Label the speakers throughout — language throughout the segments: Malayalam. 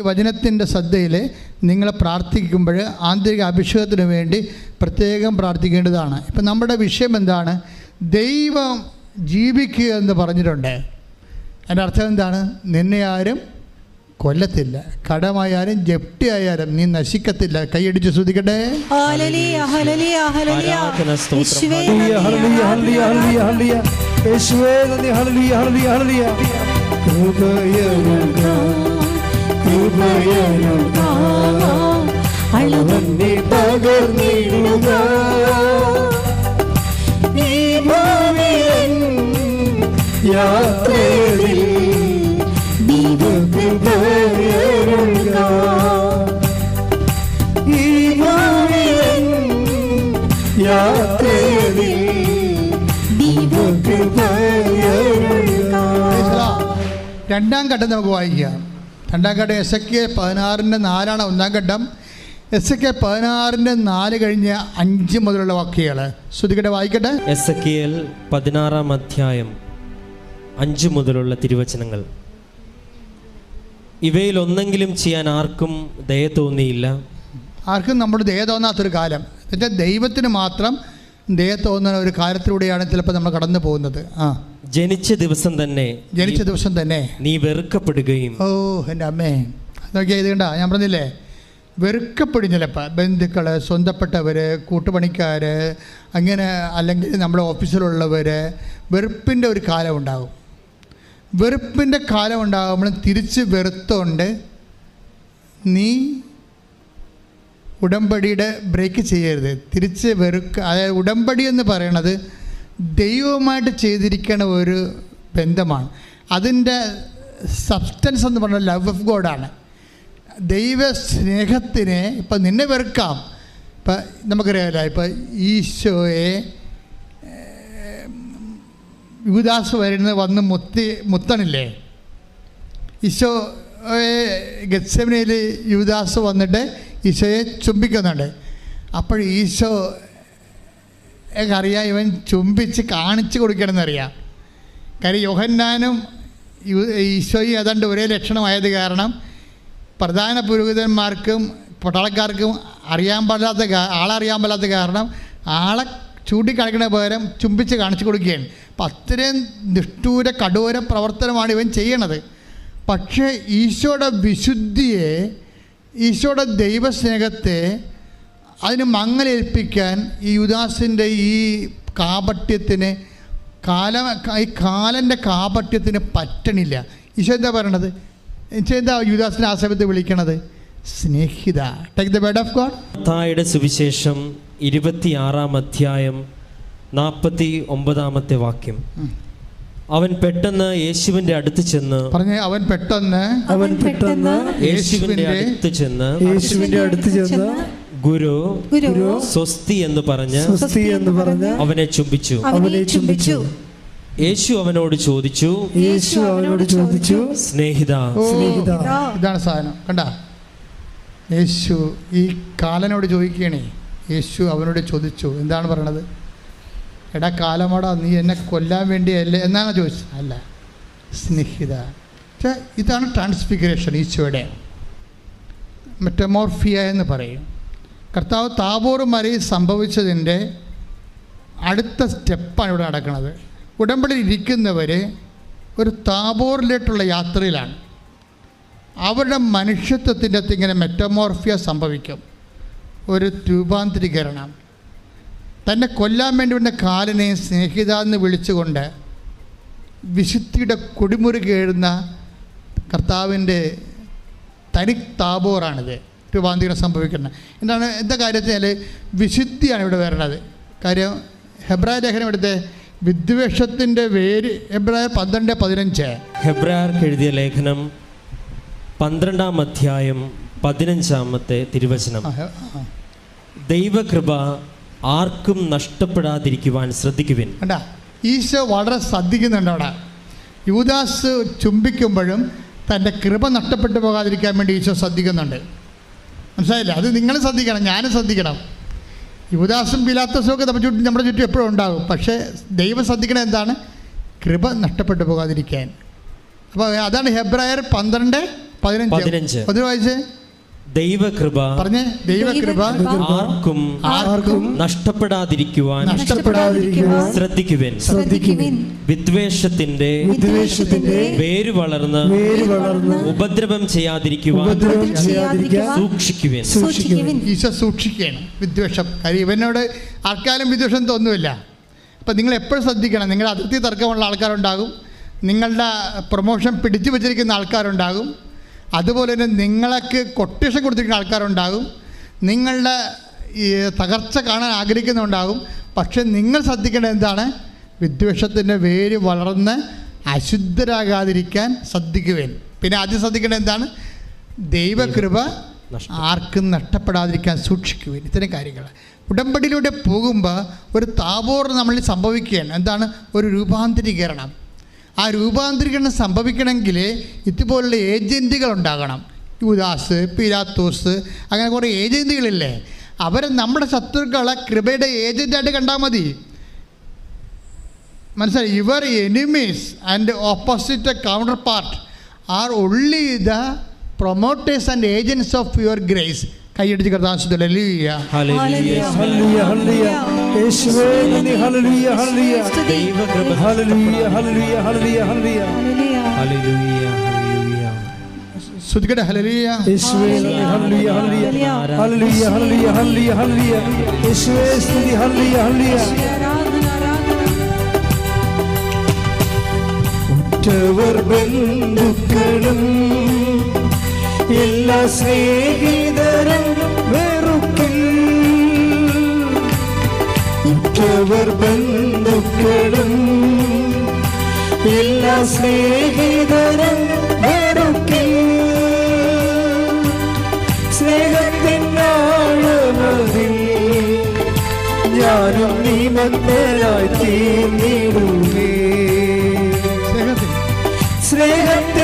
Speaker 1: ഈ വചനത്തിന്റെ ശ്രദ്ധയിൽ നിങ്ങൾ പ്രാർത്ഥിക്കുമ്പോൾ ആന്തരിക അഭിഷേകത്തിന് വേണ്ടി പ്രത്യേകം പ്രാർത്ഥിക്കേണ്ടതാണ്. ഇപ്പം നമ്മുടെ വിഷയം എന്താണ്? ദൈവം ജീവിക്കുക എന്ന് പറഞ്ഞിട്ടുണ്ട്. അതിന്റെ അർത്ഥം എന്താണ്? നിന്നെ ആരും കൊല്ലത്തില്ല. കടമായാലും ജപ്തി ആയാലും നീ നശിക്കത്തില്ല. കൈയടിച്ച് ശ്രദ്ധിക്കട്ടെ.
Speaker 2: ഹല്ലേലൂയ,
Speaker 1: രണ്ടാം ഘട്ടം നമുക്ക് വായിക്കാം. രണ്ടാം ഘട്ടം എസ് എ കെ പതിനാറിന്റെ നാലാണ് ഒന്നാം ഘട്ടം. എസ് എ കെ പതിനാറിന്റെ നാല് കഴിഞ്ഞ് അഞ്ച് മുതലുള്ള വാക്കുകൾ ശ്രുതികട്ടെ വായിക്കട്ടെ.
Speaker 3: എസ് കെ പതിനാറാം അധ്യായം അഞ്ച് മുതലുള്ള തിരുവചനങ്ങൾ. ഇവയിൽ ഒന്നെങ്കിലും ചെയ്യാൻ ആർക്കും ദയ തോന്നിയില്ല.
Speaker 1: ആർക്കും നമ്മുടെ ദയ തോന്നാത്തൊരു കാലം. എന്നുവെച്ചാൽ ദൈവത്തിന് മാത്രം ദയ തോന്നുന്ന ഒരു കാര്യത്തിലൂടെയാണ് ചിലപ്പോൾ നമ്മൾ കടന്നു പോകുന്നത് ആ.
Speaker 3: ജനിച്ച ദിവസം തന്നെ
Speaker 1: ജനിച്ച ദിവസം തന്നെ
Speaker 3: നീ വെറുക്കപ്പെടുകയും
Speaker 1: ഓ എന്റെ അമ്മേ. നോക്കിയാൽ ഇത് കണ്ട ഞാൻ പറഞ്ഞില്ലേ? വെറുക്കപ്പെടും ചിലപ്പോൾ ബന്ധുക്കൾ സ്വന്തപ്പെട്ടവർ കൂട്ടുപണിക്കാർ അങ്ങനെ അല്ലെങ്കിൽ നമ്മുടെ ഓഫീസിലുള്ളവർ വെറുപ്പിന്റെ ഒരു കാലം ഉണ്ടാകും വെറുപ്പിന്റെ കാലം ഉണ്ടാകുമ്പോൾ തിരിച്ച് വെറുത്തോണ്ട് നീ ഉടമ്പടിയുടെ ബ്രേക്ക് ചെയ്യരുത്. തിരിച്ച് വെറുക്ക അതായത് ഉടമ്പടി എന്ന് പറയണത് ദൈവവുമായിട്ട് ചെയ്തിരിക്കുന്ന ഒരു ബന്ധമാണ്. അതിന്റെ സബ്സ്റ്റൻസ് എന്ന് പറഞ്ഞാൽ ലവ് ഓഫ് ഗോഡാണ് ദൈവ സ്നേഹത്തിനെ ഇപ്പം നിന്നെ വെറുക്കാം. ഇപ്പം നമുക്കറിയാമല്ലോ ഇപ്പം ഈശോയെ യുവദാസ് വരുന്നത് വന്ന് മുത്തി മുത്തണില്ലേ? ഈശോ ഗത്സമനയിൽ യുവദാസ് വന്നിട്ട് ഈശോയെ ചുംബിക്കുന്നുണ്ട്. അപ്പോൾ ഈശോ അറിയാം ഇവൻ ചുംബിച്ച് കാണിച്ചു കൊടുക്കണമെന്നറിയാം. കാര്യം യോഹന്നാനും ഈശോയും ഏതാണ്ട് ഒരേ ലക്ഷണമായത് കാരണം പ്രധാന പുരോഹിതന്മാർക്കും പട്ടാളക്കാർക്കും അറിയാൻ പാടില്ലാത്ത ആളറിയാൻ പാടില്ലാത്ത കാരണം ആളെ ചൂണ്ടിക്കാണിക്കണ പകരം ചുംബിച്ച് കാണിച്ചു കൊടുക്കുകയാണ്. അപ്പം അത്രയും നിഷ്ഠൂര കഠോര പ്രവർത്തനമാണ് ഇവൻ ചെയ്യണത്. പക്ഷേ ഈശോയുടെ വിശുദ്ധിയെ ഈശോയുടെ ദൈവസ്നേഹത്തെ അതിന് മങ്ങലേൽപ്പിക്കാൻ ഈ യുദാസിന്റെ ഈ കാപട്യത്തിന് കാല ഈ കാലന്റെ കാപട്യത്തിന് പറ്റണില്ല. ഈശോ എന്താ പറയണത്? ഈശോ എന്താ യുദാസിനെ ആ സമയത്ത് വിളിക്കണത്? സ്നേഹിത. Take the word of God
Speaker 3: തായുടെ സുവിശേഷം ഇരുപത്തിയാറാം അധ്യായം നാൽപ്പത്തി ഒമ്പതാമത്തെ വാക്യം അവൻ പെട്ടെന്ന് യേശുവിന്റെ അടുത്ത് ചെന്ന്
Speaker 1: പറഞ്ഞു അവൻ പെട്ടെന്ന്
Speaker 4: അവൻ പെട്ടെന്ന്
Speaker 3: യേശുവിന്റെ
Speaker 1: യേശുവിന്റെ
Speaker 3: അടുത്ത് ചെന്ന്
Speaker 4: യേശുവിന്റെ അടുത്ത് ചെന്ന്
Speaker 3: ഗുരു
Speaker 2: ഗുരു
Speaker 3: സ്വസ്തി എന്ന് പറഞ്ഞ്
Speaker 4: സ്വസ്തി എന്ന് പറഞ്ഞ്
Speaker 3: അവനെ ചുംബിച്ചു.
Speaker 2: അവനെ ചുംബിച്ചു.
Speaker 3: യേശു അവനോട് ചോദിച്ചു
Speaker 4: യേശു അവനോട് ചോദിച്ചു.
Speaker 3: സ്നേഹിത.
Speaker 4: സ്നേഹിത.
Speaker 1: ഇതാണ് സാധനം. കണ്ട? യേശു ഈ കാലനോട് ചോദിക്കണേ. യേശു അവനോട് ചോദിച്ചു. എന്താണ് പറയണത്? എടാ കാലമാടാ നീ എന്നെ കൊല്ലാൻ വേണ്ടിയല്ലേ? എന്നാണ് ചോദിച്ചത്. അല്ല സ്നേഹിത. പക്ഷേ ഇതാണ് ട്രാൻസ്ഫിഗറേഷൻ ഈശോയുടെ. മെറ്റമോർഫിയ എന്ന് പറയും. കർത്താവ് താബോർ മരയിൽ സംഭവിച്ചതിന്റെ അടുത്ത സ്റ്റെപ്പാണ് ഇവിടെ നടക്കുന്നത്. ഉടമ്പടി ഇരിക്കുന്നവർ ഒരു താബോറിലേട്ടുള്ള യാത്രയിലാണ്. അവരുടെ മനുഷ്യത്വത്തിന്റെ അകത്ത് ഇങ്ങനെ മെറ്റമോർഫിയ സംഭവിക്കും. ഒരു രൂപാന്തരീകരണം. തന്നെ കൊല്ലാൻ വേണ്ടി വന്ന കാലിനെ സ്നേഹിത എന്ന് വിളിച്ചുകൊണ്ട് വിശുദ്ധിയുടെ കൊടിമുറി കേഴുന്ന കർത്താവിന്റെ തനി താബോറാണിത് രൂപാന്തരീകരണം സംഭവിക്കുന്നത്. എന്താണ് എന്താ കാര്യത്തിൽ വിശുദ്ധിയാണ് ഇവിടെ വരണത് കാര്യം ഹെബ്രായ ലേഖനം എടുത്ത് വിദ്വേഷത്തിന്റെ വേര് ഹെബ്രായ പന്ത്രണ്ട് പതിനഞ്ച്.
Speaker 3: ഹെബ്രായർക്ക് എഴുതിയ ലേഖനം പന്ത്രണ്ടാം അധ്യായം പതിനഞ്ചാമത്തെ തിരുവചനം. ദൈവകൃപ ആർക്കും നഷ്ടപ്പെടാതിരിക്കുവാൻ ശ്രദ്ധിക്കുവിൻ.
Speaker 1: കണ്ട ഈശോ വളരെ ശ്രദ്ധിക്കുന്നുണ്ട് അവിടെ. യൂദാസ് ചുംബിക്കുമ്പോഴും തന്റെ കൃപ നഷ്ടപ്പെട്ടു പോകാതിരിക്കാൻ വേണ്ടി ഈശോ ശ്രദ്ധിക്കുന്നുണ്ട്. മനസ്സിലായില്ല? അത് നിങ്ങൾ ശ്രദ്ധിക്കണം ഞാനും ശ്രദ്ധിക്കണം. യുവദാസും പിലാത്തസും ഒക്കെ നമ്മുടെ ചുറ്റും നമ്മുടെ ചുറ്റും എപ്പോഴും ഉണ്ടാകും. പക്ഷേ ദൈവം ശ്രദ്ധിക്കണം എന്താണ്? കൃപ നഷ്ടപ്പെട്ടു പോകാതിരിക്കാൻ. അപ്പോൾ അതാണ് ഹെബ്രായർ പന്ത്രണ്ട് പതിനഞ്ച്.
Speaker 3: പതിനഞ്ച്.
Speaker 1: പതിനഞ്ച് വായിച്ചേ
Speaker 3: ദൈവകൃപ
Speaker 1: പറഞ്ഞേ ദൈവകൃപ
Speaker 3: ആർക്കും
Speaker 1: ആർക്കും
Speaker 3: നഷ്ടപ്പെടാതിരിക്കുവാൻ
Speaker 2: നഷ്ടപ്പെടാതിരിക്കുവാൻ
Speaker 3: ശ്രദ്ധിക്കുവിൻ.
Speaker 2: ശ്രദ്ധിക്കുവിൻ.
Speaker 3: വിദ്വേഷത്തിന്റെ
Speaker 2: വിദ്വേഷത്തിന്റെ
Speaker 3: വേര് വളർന്ന്
Speaker 4: വേര് വളർന്ന്
Speaker 3: ഉപദ്രവം ചെയ്യാതിരിക്കുവാൻ
Speaker 4: ഉപദ്രവം ചെയ്യാതിരിക്കാൻ
Speaker 3: സൂക്ഷിക്കുവിൻ.
Speaker 2: സൂക്ഷിക്കുവിൻ.
Speaker 1: ഈശോ സൂക്ഷിക്കുകയാണ്. വിദ്വേഷം. കാര്യം ഇവനോട് ആർക്കാലും വിദ്വേഷം തോന്നുമില്ല അപ്പം നിങ്ങൾ എപ്പോഴും ശ്രദ്ധിക്കണം. നിങ്ങളുടെ അതിർത്തി തർക്കമുള്ള ആൾക്കാരുണ്ടാകും. നിങ്ങളുടെ പ്രൊമോഷൻ പിടിച്ചു വച്ചിരിക്കുന്ന ആൾക്കാരുണ്ടാകും. അതുപോലെ തന്നെ നിങ്ങൾക്ക് കൊട്ടേഷൻ കൊടുത്തിരിക്കുന്ന ആൾക്കാരുണ്ടാകും. നിങ്ങളുടെ ഈ തകർച്ച കാണാൻ ആഗ്രഹിക്കുന്നുണ്ടാകും പക്ഷെ നിങ്ങൾ ശ്രദ്ധിക്കേണ്ടത് എന്താണ്? വിദ്വേഷത്തിന്റെ വേര് വളർന്ന് അശുദ്ധരാകാതിരിക്കാൻ ശ്രദ്ധിക്കുവേൻ. പിന്നെ ആദ്യം ശ്രദ്ധിക്കേണ്ടത് എന്താണ്? ദൈവകൃപ. ആർക്കും നഷ്ടപ്പെടാതിരിക്കാൻ സൂക്ഷിക്കുവേൻ. ഇത്തരം കാര്യങ്ങൾ. ഉടമ്പടിയിലൂടെ പോകുമ്പോൾ ഒരു താപോർ നമ്മളിൽ സംഭവിക്കുകയാണ്. എന്താണ്? ഒരു രൂപാന്തരീകരണം. ആ രൂപാന്തരീകരണം സംഭവിക്കണമെങ്കിൽ ഇതുപോലുള്ള ഏജന്റുകൾ ഉണ്ടാകണം. യുദാസ് പിരാത്തൂസ് അങ്ങനെ കുറേ ഏജന്റുകളില്ലേ? അവരെ നമ്മുടെ ശത്രുക്കളെ കൃപയുടെ ഏജന്റായിട്ട് കണ്ടാൽ മതി. മനസ്സിലായി? Your enemies and opposite counterpart are only the promoters and agents of your grace കൈയടിച്ച് കർത്താശുദ്ധ
Speaker 3: ഹല്ലേലൂയ.
Speaker 4: ഹല്ലേലൂയ ഹല്ലേലൂയ യേശുവേ നന്ദി ഹല്ലേലൂയ ഹല്ലേലൂയ ബന്ധുക്കളും എല്ലാ സ്നേഹിതരും വെറുക്കിൽ സ്നേഹത്തിനാഴമതിൽ ഞാനും നീ തീർന്നിടുമേ.
Speaker 1: സ്നേഹത്തിൽ
Speaker 4: സ്നേഹത്തിനാഴമതിൽ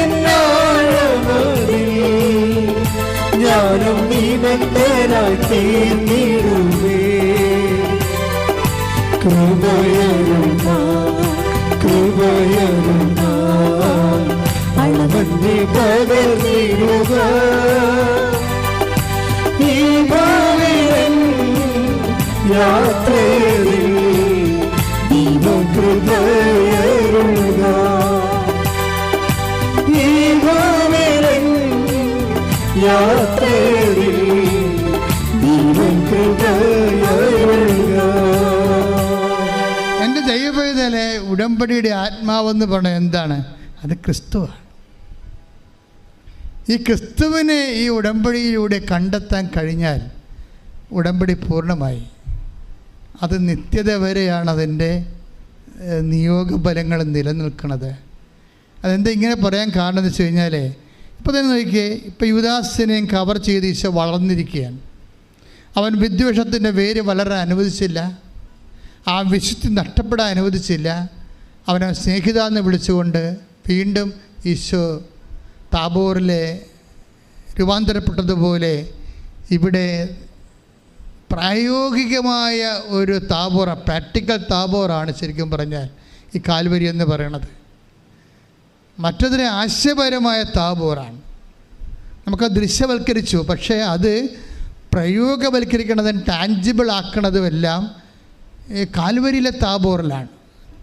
Speaker 4: ഞാനും നിമഗ്നരായി തീർന്നിടുമേ. കൃപയരുന്ന അളവന്നെ പകർന്നിടുക ഈ ഈ
Speaker 1: എന്റെ ഉടമ്പടിയുടെ ആത്മാവെന്ന് പറഞ്ഞ എന്താണ്? അത് ക്രിസ്തുവാണ്. ഈ ക്രിസ്തുവിനെ ഈ ഉടമ്പടിയിലൂടെ കണ്ടെത്താൻ കഴിഞ്ഞാൽ ഉടമ്പടി പൂർണമായി. അത് നിത്യത വരെയാണ് അതിന്റെ നിയോഗബലങ്ങൾ നിലനിൽക്കുന്നത്. അതെന്താ ഇങ്ങനെ പറയാൻ കാരണം എന്ന് വെച്ച് കഴിഞ്ഞാൽ ഇപ്പോൾ തന്നെ നോക്കിയേ ഇപ്പോൾ യുവദാസിനെയും കവർ ചെയ്ത് ഈശോ വളർന്നിരിക്കുകയാണ്. അവൻ വിദ്വേഷത്തിന്റെ വേര് വളരാൻ അനുവദിച്ചില്ല. ആ വിശുദ്ധി നഷ്ടപ്പെടാൻ അനുവദിച്ചില്ല. അവനെ സ്നേഹിത എന്ന് വിളിച്ചുകൊണ്ട് വീണ്ടും ഈശോ താബോറിലെ രൂപാന്തരപ്പെട്ടതുപോലെ ഇവിടെ പ്രായോഗികമായ ഒരു താബോറ പ്രാക്ടിക്കൽ താബോറാണ് ശരിക്കും പറഞ്ഞാൽ ഈ കാൽവരി എന്ന് പറയണത്. മറ്റതിന് ആശയപരമായ താബോറാണ്. നമുക്ക് ദൃശ്യവൽക്കരിച്ചു പക്ഷേ അത് പ്രയോഗവൽക്കരിക്കണതും ടാഞ്ചിബിൾ ആക്കണതുമെല്ലാം കാൽവരിയിലെ താബോറിലാണ്.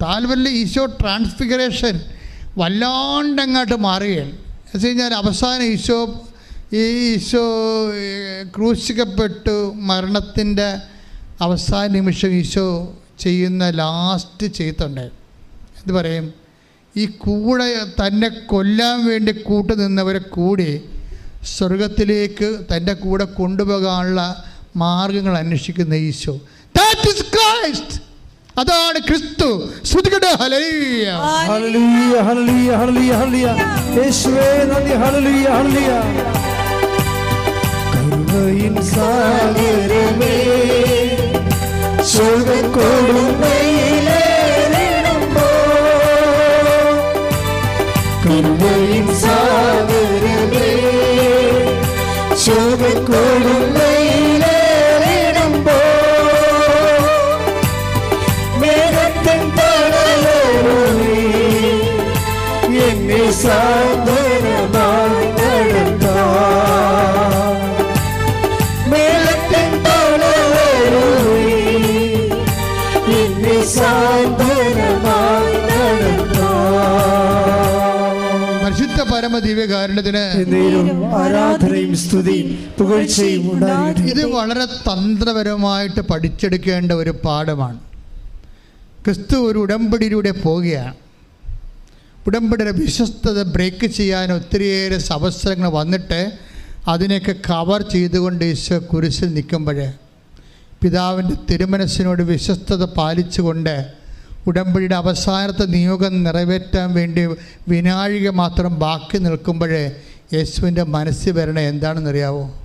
Speaker 1: താൽവരിലെ ഈശോ ട്രാൻസ്ഫിഗറേഷൻ വല്ലാണ്ടങ്ങോട്ട് മാറുകയാണ്. വെച്ച് കഴിഞ്ഞാൽ അവസാനം ഈശോ ഈ ഈശോ ക്രൂശിക്കപ്പെട്ടു. മരണത്തിന്റെ അവസാന നിമിഷം ഈശോ ചെയ്യുന്ന ലാസ്റ്റ് ചെയ്തുണ്ട്. എന്ത് പറയും? ഈ കൂടെ തന്നെ കൊല്ലാൻ വേണ്ടി കൂട്ടു നിന്നവരെ കൂടി സ്വർഗത്തിലേക്ക് തന്റെ കൂടെ കൊണ്ടുപോകാനുള്ള മാർഗങ്ങൾ അന്വേഷിക്കുന്ന ഈശോ. ദാറ്റ് ഇസ് ക്രൈസ്റ്റ് അതാണ് ക്രിസ്തു. ശ്രുതികട. ഹല്ലേലൂയ. ദിവ്യകാരുണ്യത്തിന്
Speaker 4: എന്നേരും ആരാധനയും സ്തുതിയും പുകഴ്ചയും
Speaker 1: ഇത് വളരെ തന്ത്രപരമായിട്ട് പഠിച്ചെടുക്കേണ്ട ഒരു പാഠമാണ്. ക്രിസ്തു ഒരു ഉടമ്പടിയിലൂടെ പോവുകയാണ്. ഉടമ്പടിയുടെ വിശ്വസ്തത ബ്രേക്ക് ചെയ്യാൻ ഒത്തിരിയേറെ അവസരങ്ങൾ വന്നിട്ട് അതിനെയൊക്കെ കവർ ചെയ്തുകൊണ്ട് ഈശോ കുരിശിൽ നിൽക്കുമ്പോൾ പിതാവിന്റെ തിരുമനസ്സിനോട് വിശ്വസ്തത പാലിച്ചുകൊണ്ട് ഉടമ്പടിയുടെ അവസാനത്തെ നിയോഗം നിറവേറ്റാൻ വേണ്ടി വിനാഴിക മാത്രം ബാക്കി നിൽക്കുമ്പോഴേ യേശുവിന്റെ മനസ്സിൽ വരണ എന്താണെന്നറിയാവോ?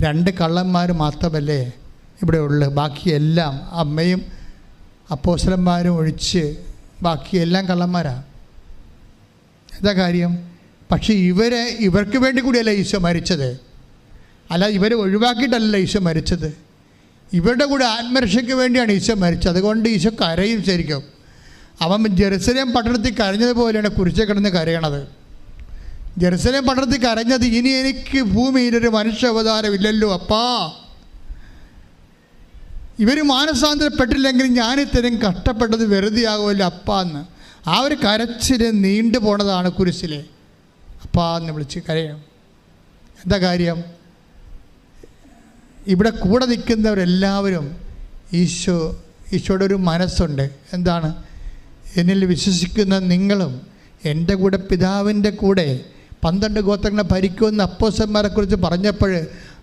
Speaker 1: രണ്ട് കള്ളന്മാർ മാത്രമല്ലേ ഇവിടെ ഉള്ളു. ബാക്കിയെല്ലാം അമ്മയും അപ്പോസലന്മാരും ഒഴിച്ച് ബാക്കിയെല്ലാം കള്ളന്മാരാണ് എന്താ കാര്യം? പക്ഷേ ഇവരെ ഇവർക്ക് വേണ്ടി കൂടിയല്ല ഈശോ മരിച്ചത്? അല്ല ഇവരെ ഒഴിവാക്കിയിട്ടല്ല ഈശോ മരിച്ചത്. ഇവരുടെ കൂടെ ആത്മരക്ഷയ്ക്ക് വേണ്ടിയാണ് ഈശോ മരിച്ചത്. അതുകൊണ്ട് ഈശോ കരയും ശരിക്കും. അവൻ ജെറുസലേം പട്ടണത്തിൽ കരഞ്ഞതുപോലെയാണ് കുരിശെ കിടന്ന് കരയണത്. ജെറുസലേം പട്ടണത്തിൽ കരഞ്ഞത് ഇനി എനിക്ക് ഭൂമിയിലൊരു മനുഷ്യ അവതാരം ഇല്ലല്ലോ അപ്പാ. ഇവർ മാനസാന്തരപ്പെട്ടില്ലെങ്കിൽ ഞാൻ ഇത്തരം കഷ്ടപ്പെട്ടത് വെറുതെ ആകുമല്ലോ അപ്പാ എന്ന് ആ ഒരു കരച്ചിൽ നീണ്ടു പോണതാണ് കുരിശിലെ. അപ്പാ എന്ന് വിളിച്ച് കരയണം എന്താ കാര്യം? ഇവിടെ കൂടെ നിൽക്കുന്നവരെല്ലാവരും ഈശോ ഈശോയുടെ ഒരു മനസ്സുണ്ട്. എന്താണ്? എന്നിൽ വിശ്വസിക്കുന്ന നിങ്ങളും എന്റെ കൂടെ പിതാവിന്റെ കൂടെ പന്ത്രണ്ട് ഗോത്രങ്ങളെ ഭരിക്കുമെന്ന് അപ്പോസന്മാരെക്കുറിച്ച് പറഞ്ഞപ്പോൾ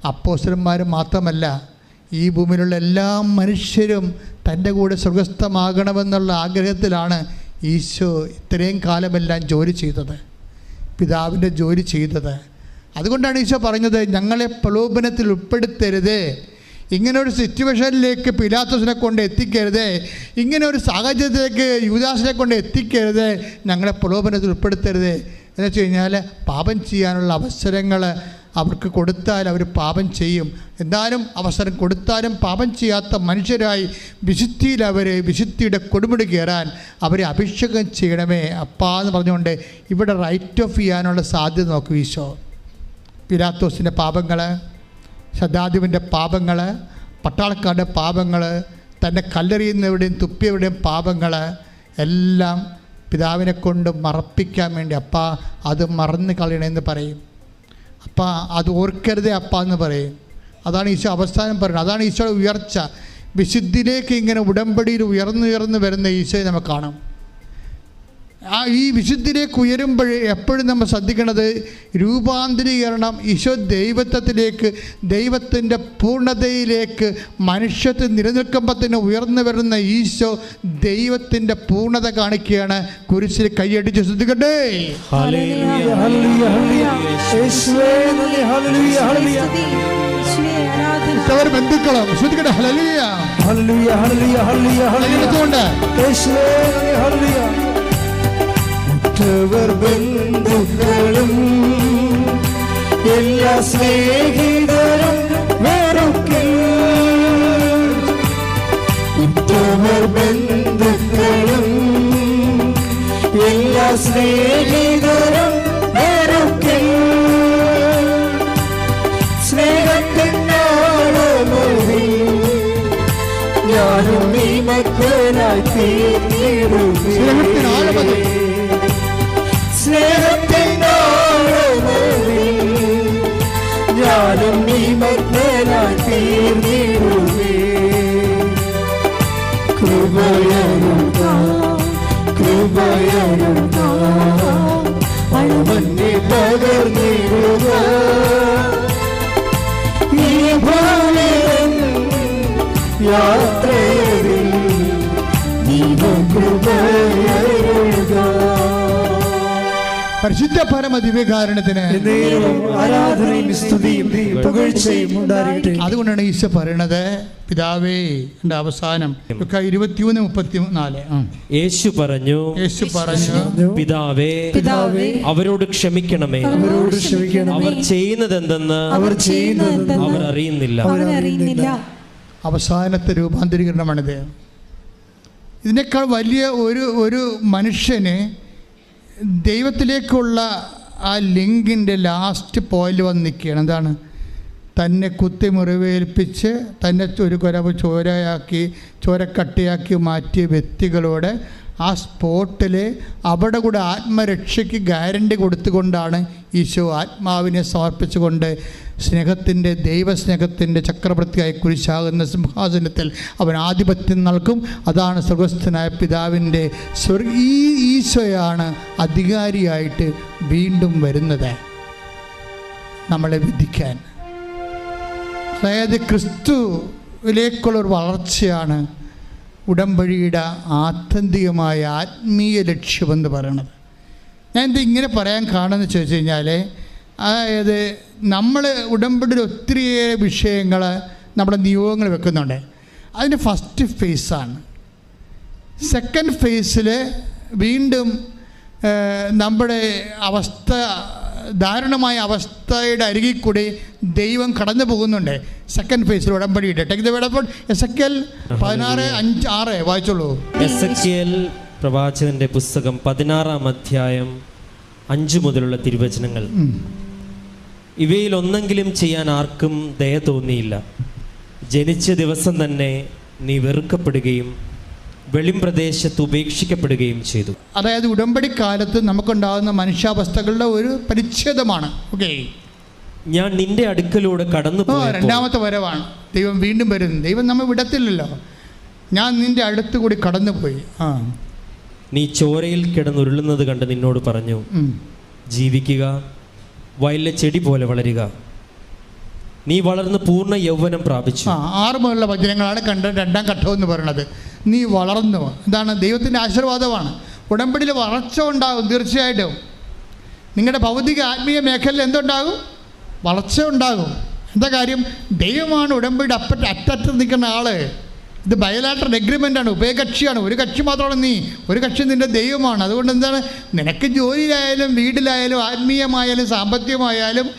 Speaker 1: അപ്പോസന്മാർ മാത്രമല്ല ഈ ഭൂമിയിലുള്ള എല്ലാ മനുഷ്യരും തന്റെ കൂടെ സ്വർഗസ്ഥമാകണമെന്നുള്ള ആഗ്രഹത്തിലാണ് ഈശോ ഇത്രയും കാലമെല്ലാം ജോലി ചെയ്തത്. പിതാവിന്റെ ജോലി ചെയ്തത്. അതുകൊണ്ടാണ് ഈശോ പറഞ്ഞത് ഞങ്ങളെ പ്രലോഭനത്തിൽ ഉൾപ്പെടുത്തരുത്. ഇങ്ങനെ ഒരു സിറ്റുവേഷനിലേക്ക് പിലാത്തോസിനെ കൊണ്ട് എത്തിക്കരുത്. ഇങ്ങനെ ഒരു സാഹചര്യത്തിലേക്ക് യുവദാസിനെ കൊണ്ട് എത്തിക്കരുത്. ഞങ്ങളെ പ്രലോഭനത്തിൽ ഉൾപ്പെടുത്തരുത്. എന്ന് വെച്ച് കഴിഞ്ഞാൽ പാപം ചെയ്യാനുള്ള അവസരങ്ങൾ അവർക്ക് കൊടുത്താൽ അവർ പാപം ചെയ്യും. എന്നാലും അവസരം കൊടുത്താലും പാപം ചെയ്യാത്ത മനുഷ്യരായി വിശുദ്ധിയിൽ അവരെ വിശുദ്ധിയുടെ കൊടുമുടി കയറാൻ അവരെ അഭിഷേകം ചെയ്യണമേ. അപ്പാ എന്ന് പറഞ്ഞുകൊണ്ട് ഇവിടെ റൈറ്റ് ഓഫ് ചെയ്യാനുള്ള സാധ്യത നോക്കൂ ഈശോ. പിലാത്തോസിന്റെ പാപങ്ങൾ ശതാദിവിന്റെ പാപങ്ങൾ പട്ടാളക്കാരുടെ പാപങ്ങൾ തന്നെ കല്ലെറിയുന്നവരുടെയും തുപ്പിയവരുടെയും പാപങ്ങൾ എല്ലാം പിതാവിനെ കൊണ്ട് മറപ്പിക്കാൻ വേണ്ടി അപ്പ അത് മറന്ന് കളയണമെന്ന് പറയും. അപ്പ അത് ഓർക്കരുതേ അപ്പ എന്ന് പറയും. അതാണ് ഈശോ അവസാനം പറയുന്നത്. അതാണ് ഈശോയുടെ ഉയർച്ച. വിശുദ്ധിയിലേക്ക് ഇങ്ങനെ ഉടമ്പടിയിൽ ഉയർന്നുയർന്നു വരുന്ന ഈശോയെ നമുക്ക് കാണാം. ആ ഈ വിശുദ്ധിയിലേക്ക് ഉയരുമ്പോൾ എപ്പോഴും നമ്മൾ ശ്രദ്ധിക്കുന്നത് രൂപാന്തരീകരണം ഈശോ ദൈവത്വത്തിലേക്ക് ദൈവത്തിന്റെ പൂർണതയിലേക്ക് മനുഷ്യത്തിൽ നിലനിൽക്കുമ്പോൾ തന്നെ ഉയർന്നു വരുന്ന ഈശോ ദൈവത്തിന്റെ പൂർണത കാണിക്കുകയാണ്. കുരിശിൽ കൈയടിച്ച് ശ്രദ്ധിക്കട്ടെ.
Speaker 3: ഹല്ലേലൂയ
Speaker 4: ഹല്ലേലൂയ ഹലിയ ഹലിയ ഹലിയ ഹല്ലേലൂയ ഹല്ലേലൂയ.
Speaker 1: ഇത്തവർ ബന്ധുക്കളും ശ്രദ്ധിക്കട്ടെ. ഹലലിയ
Speaker 4: ഹല്ലേലൂയ ഹല്ലേലൂയ ഹലിയ ഹല്ലേലൂയ. ഉറ്റവർ ബന്ധുക്കളും എല്ലാ സ്നേഹിതരും വെറുക്കിൽ ഉറ്റവർ ബന്ധുക്കളും എല്ലാ സ്നേഹിതരും വെറുക്കിൽ സ്നേഹത്തിനാളമൊഴി ഞാനും നീ മക്കളായി തീരുന്നു
Speaker 1: സ്നേഹത്തിനാഴമതി.
Speaker 4: യാത്രയിൽ
Speaker 1: പരിശുദ്ധ പരമ ദിവ്യകാരണത്തിന്
Speaker 4: ആരാധനയും സ്തുതിയും പുകഴ്ചയും ഉണ്ടാകട്ടെ
Speaker 1: അതുകൊണ്ടാണ് ഈശോ പറയണത്. പിതാവേ എന്റെ അവസാനം. ഇരുപത്തിമൂന്ന് മുപ്പത്തി നാല്.
Speaker 3: യേശു പറഞ്ഞു
Speaker 1: യേശു പറഞ്ഞു
Speaker 3: പിതാവേ
Speaker 2: പിതാവേ
Speaker 3: അവരോട് ക്ഷമിക്കണമേ.
Speaker 4: അവരോട് ക്ഷമിക്കണം
Speaker 3: അവർ ചെയ്യുന്നത് എന്തെന്ന്
Speaker 4: അവർ ചെയ്യുന്നത്
Speaker 3: അവർ അറിയുന്നില്ല.
Speaker 1: അവസാനത്തെ രൂപാന്തരീകരണമാണിത്. ഇതിനേക്കാൾ വലിയ ഒരു ഒരു മനുഷ്യന് ദൈവത്തിലേക്കുള്ള ആ ലിങ്കിന്റെ ലാസ്റ്റ് പോയിന്റ് വന്ന് നിൽക്കുകയാണ്. എന്താണ്? തന്നെ കുത്തി മുറിവേൽപ്പിച്ച് തന്നെ ഒരു കുരവ് ചോരയാക്കി ചോരക്കട്ടിയാക്കി മാറ്റിയ വ്യക്തികളോട് ആ സ്പോട്ടിൽ അവിടെ കൂടെ ആത്മരക്ഷയ്ക്ക് ഗ്യാരണ്ടി കൊടുത്തുകൊണ്ടാണ് ഈശോ ആത്മാവിനെ സമർപ്പിച്ചുകൊണ്ട് സ്നേഹത്തിന്റെ ദൈവസ്നേഹത്തിന്റെ ചക്രവർത്തിയായി കുരിശാകുന്ന സിംഹാസനത്തിൽ അവൻ ആധിപത്യം നൽകും. അതാണ് സ്വർഗസ്ഥനായ പിതാവിന്റെ സ്വർഗ ഈ ഈശോയാണ് അധികാരിയായിട്ട് വീണ്ടും വരുന്നത്. നമ്മളെ വിധിക്കാൻ. അതായത് ക്രിസ്തുവിലേക്കുള്ള ഒരു വളർച്ചയാണ് ഉടമ്പടിയുടെ ആത്യന്തികമായ ആത്മീയ ലക്ഷ്യമെന്ന് പറയണത്. ഞാൻ ഇത് ഇങ്ങനെ പറയാൻ കാണുമെന്ന് ചോദിച്ചു കഴിഞ്ഞാൽ അതായത് നമ്മൾ ഉടമ്പടിയിൽ ഒത്തിരിയേറെ വിഷയങ്ങൾ നമ്മുടെ നിയോഗങ്ങൾ വെക്കുന്നുണ്ട്. അതിന് ഫസ്റ്റ് ഫേസാണ് സെക്കൻഡ് ഫേസിൽ വീണ്ടും നമ്മുടെ അവസ്ഥ ദാരുണമായ അവസ്ഥയുടെ അരികിൽ കൂടി ദൈവം കടന്നു പോകുന്നുണ്ട്. സെക്കൻഡ് ഫേസിൽ ഉടമ്പടിയിട്ട്. Take the word S L പതിനാറ് അഞ്ച് ആറ് വായിച്ചോളൂ.
Speaker 3: എൽ പ്രവാചകന്റെ പുസ്തകം പതിനാറാം അധ്യായം അഞ്ചു മുതലുള്ള തിരുവചനങ്ങൾ. ഇവയിൽ ഒന്നെങ്കിലും ചെയ്യാൻ ആർക്കും ദയ തോന്നിയില്ല. ജനിച്ച ദിവസം തന്നെ നീ വെറുക്കപ്പെടുകയും വെളിം പ്രദേശത്ത് ഉപേക്ഷിക്കപ്പെടുകയും ചെയ്തു.
Speaker 1: അതായത് ഉടമ്പടി കാലത്ത് നമുക്കുണ്ടാകുന്ന മനുഷ്യാവസ്ഥകളുടെ ഒരു പരിച്ഛേദമാണ്. ഓക്കെ
Speaker 3: ഞാൻ നിന്റെ അടുക്കലൂടെ കടന്നു
Speaker 1: രണ്ടാമത്തെ വരവാണ്. ദൈവം വീണ്ടും വരുന്നു. ദൈവം നമ്മൾ വിടത്തില്ലല്ലോ. ഞാൻ നിന്റെ അടുത്ത് കൂടി കടന്നുപോയി. ആ.
Speaker 3: നീ ചോരയിൽ കിടന്നുരുളുന്നത് കണ്ട് നിന്നോട് പറഞ്ഞു ജീവിക്കുക വയലിലെ ചെടി പോലെ വളരുക. നീ വളർന്ന് പൂർണ യൗവനം പ്രാപിച്ചു.
Speaker 1: ആറ് മുതലുള്ള വചനങ്ങളാണ് കണ്ട രണ്ടാം ഘട്ടം എന്ന് പറയുന്നത്. നീ വളർന്നു. എന്താണ് ദൈവത്തിന്റെ ആശീർവാദമാണ്. ഉടമ്പടിയിൽ വളർച്ച ഉണ്ടാകും തീർച്ചയായിട്ടും. നിങ്ങളുടെ ഭൗതിക ആത്മീയ മേഖലയിൽ എന്തുണ്ടാകും? വളർച്ച ഉണ്ടാകും. എന്താ കാര്യം? ദൈവമാണ് ഉടമ്പടിയുടെ അപ്പറ്റ അറ്റത്ത് നിൽക്കുന്ന ആൾ. ഇത് ബയലാട്ടർ എഗ്രിമെന്റാണ് ഉഭയകക്ഷിയാണ്. ഒരു കക്ഷി മാത്രമാണ് നീ ഒരു കക്ഷി നിന്റെ ദൈവമാണ്. അതുകൊണ്ട് എന്താണ്? നിനക്ക് ജോലിയിലായാലും വീട്ടിലായാലും ആത്മീയമായാലും സാമ്പത്തികമായാലും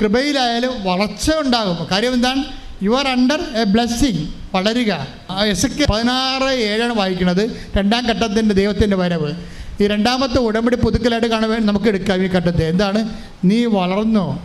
Speaker 1: കൃപയിലായാലും വളർച്ച ഉണ്ടാകും. കാര്യം എന്താണ്? You are under a blessing വളരുക. എസ് കെ പതിനാറ് ഏഴാണ് വായിക്കുന്നത്. രണ്ടാം ഘട്ടത്തിന്റെ ദൈവത്തിന്റെ വരവ്. ഈ രണ്ടാമത്തെ ഉടമ്പടി പുതുക്കലായിട്ട് കാണുവാൻ നമുക്ക് എടുക്കാം ഈ ഘട്ടത്തെ. എന്താണ്? നീ വളർന്നു?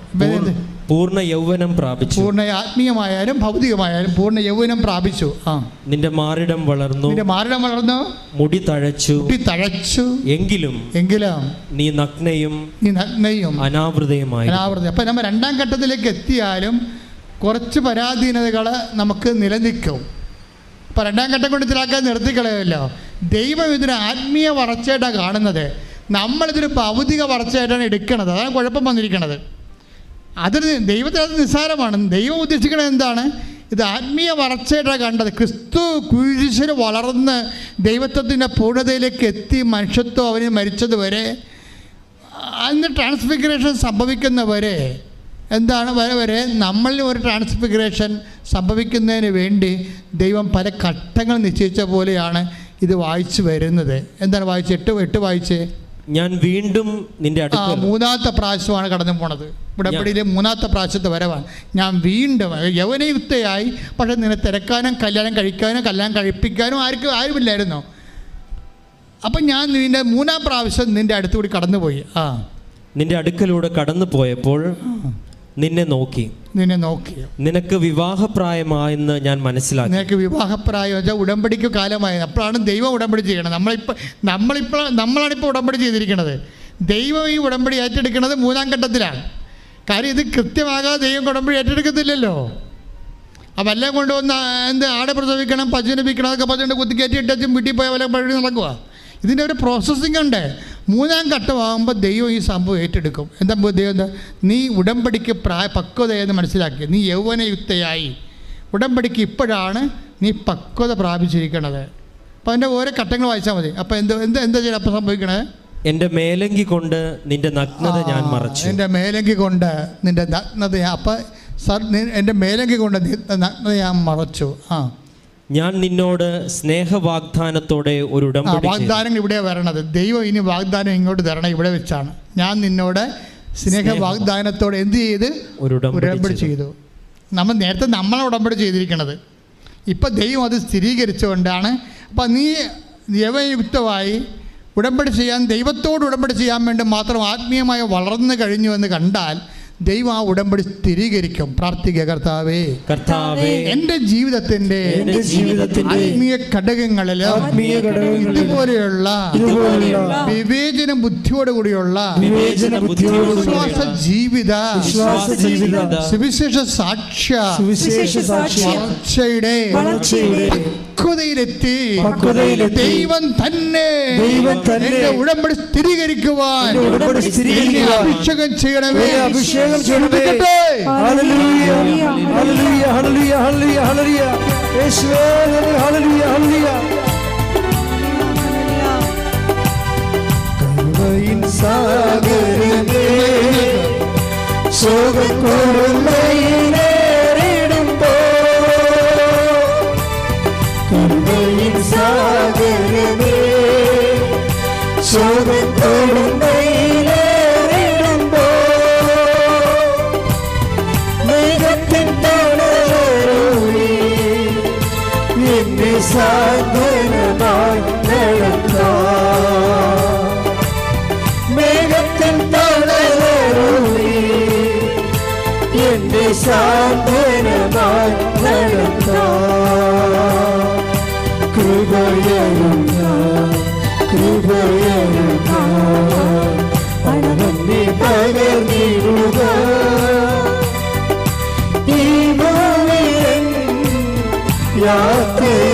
Speaker 3: പൂർണ യൗവനം പ്രാപിച്ചു.
Speaker 1: പൂർണ ആത്മീയമായാലും ഭൗതികമായാലും പൂർണ യൗവനം പ്രാപിച്ചു. ആ.
Speaker 3: നിന്റെ മാറിടം വളർന്നു.
Speaker 1: നിന്റെ മാറിടം വളർന്നു.
Speaker 3: മുടി തഴച്ചു.
Speaker 1: മുടി തഴച്ചു.
Speaker 3: എങ്കിലും
Speaker 1: എങ്കിലും
Speaker 3: നീ നഗ്നയും
Speaker 1: നീ നഗ്നയും
Speaker 3: അനാവൃതയുമായി
Speaker 1: അനാവൃതയും. അപ്പൊ നമ്മൾ രണ്ടാം ഘട്ടത്തിലേക്ക് എത്തിയാലും കുറച്ച് പരാധീനതകൾ നമുക്ക് നിലനിൽക്കും. അപ്പം രണ്ടാം ഘട്ടം കൊണ്ട് ഇതിലാക്കാൻ നിർത്തിക്കളയല്ലോ. ദൈവം ഇതിന് ആത്മീയ വളർച്ചയായിട്ടാണ് കാണുന്നത്. നമ്മളിതൊരു ഭൗതിക വളർച്ചയായിട്ടാണ് എടുക്കുന്നത് അതാണ് കുഴപ്പം വന്നിരിക്കുന്നത് അതിന് ദൈവത്തിന് അത് നിസ്സാരമാണ്. ദൈവം ഉദ്ദേശിക്കുന്നത് എന്താണ്? ഇത് ആത്മീയ വളർച്ചയായിട്ടാണ് കണ്ടത്. ക്രിസ്തു കുരിശിൽ വളർന്ന് ദൈവത്വത്തിന്റെ പൂർണതയിലേക്ക് എത്തി മനുഷ്യത്വം അവന് മരിച്ചതുവരെ അന്ന് ട്രാൻസ്ഫിഗറേഷൻ സംഭവിക്കുന്നവരെ എന്താണ് വരെ വരെ നമ്മളിൽ ഒരു ട്രാൻസ്ഫിഗറേഷൻ സംഭവിക്കുന്നതിന് വേണ്ടി ദൈവം പല ഘട്ടങ്ങൾ നിശ്ചയിച്ച പോലെയാണ് ഇത് വായിച്ചു വരുന്നത്. എന്താണ് വായിച്ച് എട്ട് എട്ട് വായിച്ച്?
Speaker 3: ഞാൻ വീണ്ടും നിന്റെ
Speaker 1: ആ
Speaker 3: അടുക്കൽ
Speaker 1: മൂന്നാമത്തെ പ്രാവശ്യമാണ് കടന്നു പോണത്. ഉടമ്പടിയിലെ മൂന്നാമത്തെ പ്രാവശ്യത്തെ വരവാണ്. ഞാൻ വീണ്ടും യവനയുക്തയായി. പക്ഷെ നിന്നെ തിരക്കാനും കല്യാണം കഴിക്കാനും കല്യാണം കഴിപ്പിക്കാനും ആർക്കും ആരുമില്ലായിരുന്നു. അപ്പം ഞാൻ നിന്റെ മൂന്നാം പ്രാവശ്യം നിന്റെ അടുത്തുകൂടി കടന്നുപോയി. ആ.
Speaker 3: നിന്റെ അടുക്കലൂടെ കടന്നു പോയപ്പോൾ നിന്നെ നോക്കി.
Speaker 1: നിന്നെ നോക്കി.
Speaker 3: നിനക്ക് വിവാഹപ്രായമായെന്ന് ഞാൻ മനസ്സിലാക്കി.
Speaker 1: നിനക്ക് വിവാഹപ്രായം വെച്ചാൽ ഉടമ്പടിക്ക് കാലമായി. അപ്പോഴാണ് ദൈവം ഉടമ്പടി ചെയ്യണം നമ്മളിപ്പോൾ നമ്മളിപ്പോൾ നമ്മളാണിപ്പോൾ ഉടമ്പടി ചെയ്തിരിക്കുന്നത് ദൈവം ഈ ഉടമ്പടി ഏറ്റെടുക്കുന്നത് മൂന്നാം ഘട്ടത്തിലാണ്. കാര്യം ഇത് കൃത്യമാകാതെ ദൈവം ഉടമ്പടി ഏറ്റെടുക്കത്തില്ലല്ലോ. അപ്പം എല്ലാം കൊണ്ടുവന്ന് എന്ത് ആടെ പ്രസവിക്കണം പശുവിനെ വിൽക്കണം അതൊക്കെ പശുവിന്റെ കുത്തി കയറ്റി ഇട്ടും വീട്ടിൽ പോയ പോലെ പഴി നടക്കുക ഇതിന്റെ ഒരു പ്രോസസ്സിംഗ് ഉണ്ട്. മൂന്നാം ഘട്ടമാകുമ്പോൾ ദൈവം ഈ സംഭവം ഏറ്റെടുക്കും. എന്താ ദൈവം എന്താ? നീ ഉടമ്പടിക്ക് പ്രായ പക്വതയെന്ന് മനസ്സിലാക്കി. നീ യൗവനയുക്തയായി. ഉടമ്പടിക്ക് ഇപ്പോഴാണ് നീ പക്വത പ്രാപിച്ചിരിക്കണത്. അപ്പോൾ അതിന്റെ ഓരോ ഘട്ടങ്ങൾ വായിച്ചാൽ മതി. അപ്പോൾ എന്ത് എന്ത് എന്താ ചെയ്യുക അപ്പോൾ സംഭവിക്കണേ?
Speaker 3: എന്റെ മേലങ്കി കൊണ്ട് നിന്റെ നഗ്നത ഞാൻ മറച്ചു.
Speaker 1: എന്റെ മേലങ്കി കൊണ്ട് നിന്റെ നഗ്നത അപ്പം സർ എന്റെ മേലങ്കി കൊണ്ട് നഗ്നത ഞാൻ മറച്ചു. ആ.
Speaker 3: ഞാൻ നിന്നോട് സ്നേഹവാഗ്ദാനത്തോടെ ഒരു ഉടമ്പടി
Speaker 1: വാഗ്ദാനങ്ങൾ ഇവിടെ വരണത്. ദൈവം ഇനി വാഗ്ദാനം ഇങ്ങോട്ട് തരണം ഇവിടെ വെച്ചാണ്. ഞാൻ നിന്നോട് സ്നേഹ വാഗ്ദാനത്തോടെ എന്ത് ചെയ്ത്?
Speaker 3: ഒരു ഉടമ്പടി ചെയ്തു.
Speaker 1: ചെയ്തു. നമ്മൾ നേരത്തെ നമ്മളെ ഉടമ്പടി ചെയ്തിരിക്കണത്. ഇപ്പം ദൈവം അത് സ്ഥിരീകരിച്ചുകൊണ്ടാണ് അപ്പം നീ ദൈവയുക്തമായി ഉടമ്പടി ചെയ്യാൻ ദൈവത്തോട് ഉടമ്പടി ചെയ്യാൻ വേണ്ടി മാത്രം ആത്മീയമായി വളർന്നു കഴിഞ്ഞു എന്ന് കണ്ടാൽ ദൈവം ആ ഉടമ്പടി സ്ഥിരീകരിക്കും. പ്രാർത്ഥിക കർത്താവേ.
Speaker 3: കർത്താവേ
Speaker 4: എന്റെ ജീവിതത്തിന്റെ
Speaker 1: ആത്മീയ
Speaker 4: ഘടകങ്ങളിൽ
Speaker 1: ഇതുപോലെയുള്ള വിവേചന ബുദ്ധിയോടുകൂടിയുള്ള വിശ്വാസ ജീവിത സുവിശേഷ സാക്ഷ്യ
Speaker 4: സുവിശേഷ സാക്ഷ്യ
Speaker 1: വളർച്ചയുടെ
Speaker 4: വളർച്ചയുടെ
Speaker 1: പക്വതയിലെത്തി
Speaker 4: പക്വതയിലെത്തി
Speaker 1: ദൈവം തന്നെ
Speaker 4: ദൈവം തന്നെ
Speaker 1: എന്റെ ഉടമ്പടി സ്ഥിരീകരിക്കുവാൻ
Speaker 4: എന്റെ ഉടമ്പടി സ്ഥിരീകരിക്കുവാൻ
Speaker 1: എന്നെ അഭിഷേകം ചെയ്യണമേ
Speaker 4: എന്നെ അഭിഷേകം ചെയ്യണമേ.
Speaker 1: ശ്രദ്ധിക്കട്ടെ.
Speaker 4: ഹല്ലേലൂയ ഹല്ലേലൂയ ഹല്ലേലൂയ ഹല്ലേലൂയ ഹല്ലേലൂയ യേശുവേ നന്ദി. ഹല്ലേലൂയ ഹല്ലേലൂയ കരുണയിൻ സാഗരമേ ശോകക്കൊടുമയിലേറിടുമ്പോ சோகத்தோடு மேலிடும்போ மேகத்தின் தோழி என்னை சாதனமாய் நடந்தார் மேகத்தின் தோழி என்னை சாதனமாய் நடந்தார் கிருபையரும் te